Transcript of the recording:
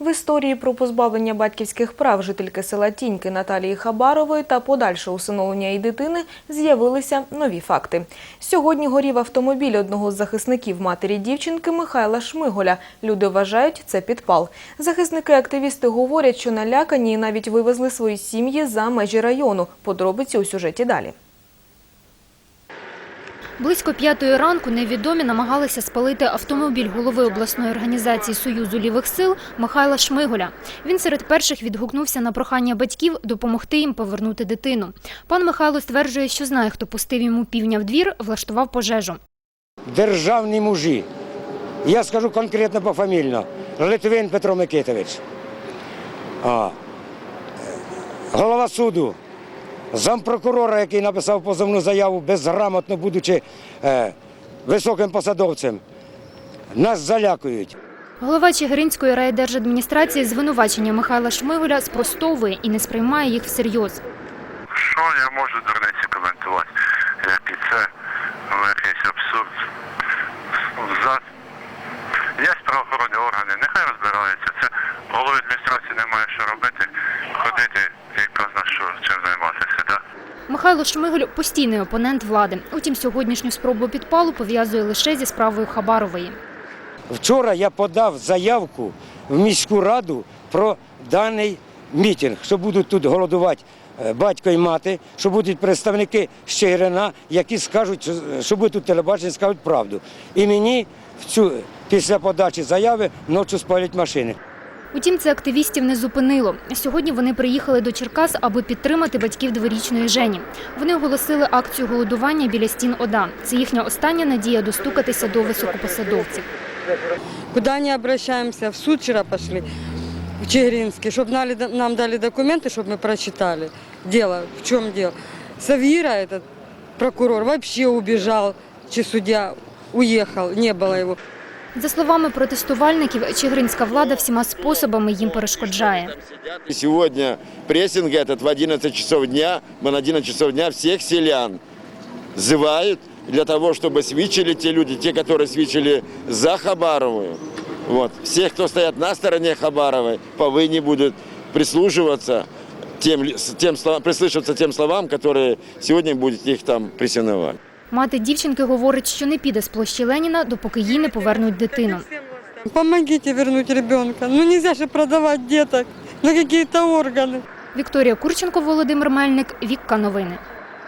В історії про позбавлення батьківських прав жительки села Тіньки Наталії Хабарової та подальше усиновлення її дитини з'явилися нові факти. Сьогодні горів автомобіль одного з захисників матері дівчинки Михайла Шмиголя. Люди вважають, це підпал. Захисники-активісти говорять, що налякані і навіть вивезли свої сім'ї за межі району. Подробиці у сюжеті далі. Близько п'ятої ранку невідомі намагалися спалити автомобіль голови обласної організації Союзу лівих сил Михайла Шмиголя. Він серед перших відгукнувся на прохання батьків допомогти їм повернути дитину. Пан Михайло стверджує, що знає, хто пустив йому півня в двір, влаштував пожежу. державні мужі. Я скажу конкретно пофамільно. Литвин Петро Микитович. Голова суду, зампрокурора, який написав позовну заяву, безграмотно будучи е, високим посадовцем. Нас залякують. Голова Чигиринської райдержадміністрації звинувачення Михайла Шмиголя спростовує і не сприймає їх всерйоз. Що я можу дурниці коментувати? Як і це якийсь абсурд. За... Є правоохоронні органи, нехай розбираються. Це голови адміністрації немає що робити, ходити і казна що чим займатися. Михайло Шмиголь – постійний опонент влади. Утім, сьогоднішню спробу підпалу пов'язує лише зі справою Хабарової. Вчора я подав заявку в міську раду про даний мітинг, що будуть тут голодувати е, батько і мати, що будуть представники з Чигирина, які скажуть, що- будуть тут телебачення, скажуть правду. І мені в цю, після подачі заяви ночі спалять машини. Утім, це активістів не зупинило. Сьогодні вони приїхали до Черкас, аби підтримати батьків дворічної Жені. Вони оголосили акцію голодування біля стін ОДА. Це їхня остання надія достукатися до високопосадовців. Куда не обращаемся, в суд вчера пошли, в Чигиринский, чтобы нам дали документы, чтобы мы прочитали. Дело, в чем дело? Савира, этот прокурор, вообще убежал, чи судья уехал, не было его. За словами протестувальників, чигиринська влада всіма способами їм перешкоджає. Сегодня прессинг этот в 11 часов дня, мы на 11 часов дня всех селян зывают для того, чтобы свидчили те люди, те, которые свидчили за Хабаровую. Вот. Всех, кто стоят на стороне Хабаровой, повинні будут прислушиваться тем, ли- с- тем, словам- прислушиваться тем словам, которые сегодня будут их там прессиновать. Мати дівчинки говорить, що не піде з площі Леніна, допоки їй не повернуть дитину. Помогите вернуть ребенка. Ну не же продавати діток на якісь органи. Вікторія Курченко, Володимир Мельник, Вікка Новини.